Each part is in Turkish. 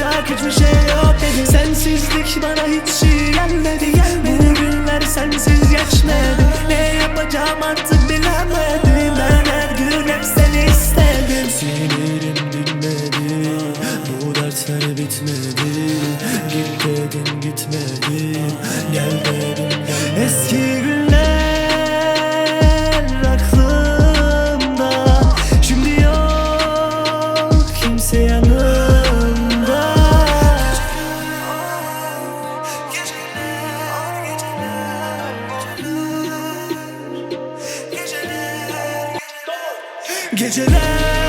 yapacak hiçbir şey yok dedi. Sensizlik bana hiç iyi gelmedi. Gelmedi Bu günler sensiz geçmedi. Ne yapacağım artık bilemedim. Ben her gün hep seni istedim. Sinirim dinmedi Bu dertler bitmedi. Git dedim gitmedim. Gel dedim gel Eski gün Geceler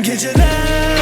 Geceler